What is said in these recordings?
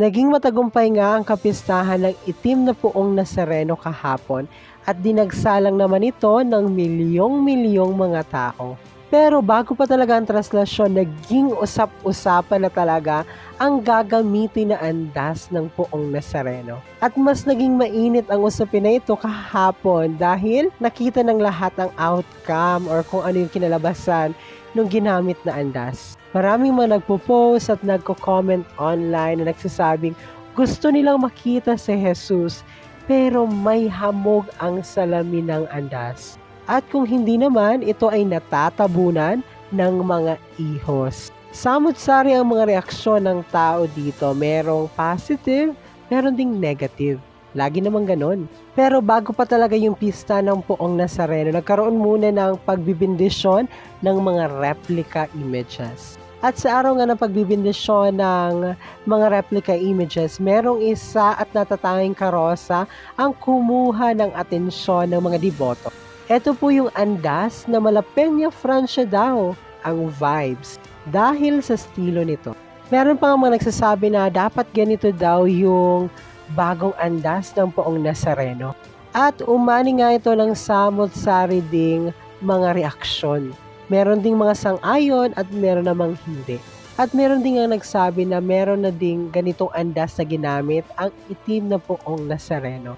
Naging matagumpay nga ang kapistahan ng itim na puong Nazareno kahapon at dinagsalang naman ito ng milyong-milyong mga tao. Pero bago pa talaga ang translasyon, naging usap-usapan na talaga ang gagamitin na andas ng puong Nazareno. At mas naging mainit ang usapin na ito kahapon dahil nakita ng lahat ang outcome or kung ano yung kinalabasan ng ginamit na andas. Maraming mga nagpo-post at nagko-comment online na nagsasabing gusto nilang makita si Jesus pero may hamog ang salamin ng andas. At kung hindi naman, ito ay natatabunan ng mga ihos. Samot-sari ang mga reaksyon ng tao dito. Merong positive, meron ding negative. Lagi naman ganon. Pero bago pa talaga yung pista ng puong Nazareno, nagkaroon muna ng pagbibindisyon ng mga replica images. At sa araw nga ng pagbibindisyon ng mga replica images, merong isa at natatanging karosa ang kumuha ng atensyon ng mga deboto. Ito po yung andas na Malapenya Francia daw ang vibes dahil sa estilo nito. Meron pa nga mga nagsasabi na dapat ganito daw yung bagong andas ng poong Nazareno. At umani nga ito ng samot-sari ding mga reaksyon. Meron ding mga sang-ayon at meron namang hindi. At meron din nga nagsabi na meron na ding ganitong andas na ginamit ang itim na poong Nazareno.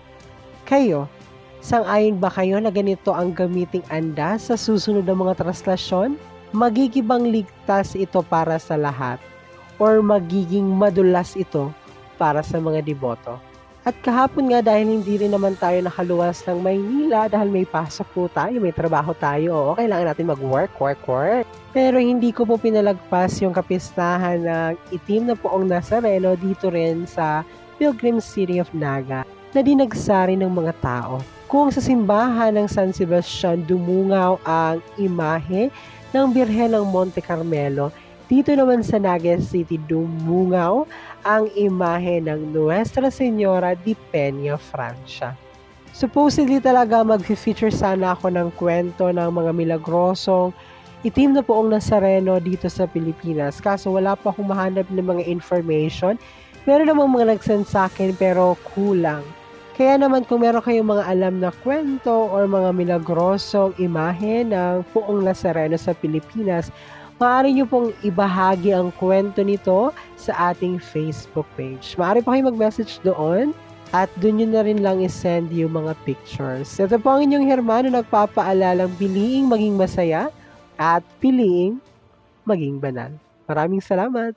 Kayo, sang-ayon ba kayo na ganito ang gamiting andas sa susunod na mga translasyon? Magigibang ligtas ito para sa lahat or magiging madulas ito para sa mga deboto? At kahapon nga dahil hindi rin naman tayo nakaluwas ng Maynila dahil may pasok po tayo, may trabaho tayo, oo, kailangan natin mag-work, work, work. Pero hindi ko po pinalagpas yung kapistahan ng itim na poong Nazareno dito rin sa Pilgrim City of Naga na dinagsari ng mga tao. Kung sa simbahan ng San Sebastian dumungaw ang imahe ng Birhen ng Monte Carmelo, dito naman sa Naga City dumungaw ang imahe ng Nuestra Señora di Peña, Francia. Supposedly talaga mag-feature sana ako ng kwento ng mga milagrosong itim na poong Nazareno dito sa Pilipinas. Kaso wala pa akong mahanap ng mga information. Meron namang mga nagsend sa akin pero kulang. Kaya naman kung meron kayong mga alam na kwento or mga milagrosong imahe ng poong Nazareno sa Pilipinas, maaari nyo pong ibahagi ang kwento nito sa ating Facebook page. Maaari pa kayo mag-message doon at doon nyo na rin lang isend yung mga pictures. Ito po ang inyong Hermano nagpapaalalang piliing maging masaya at piliing maging banal. Maraming salamat!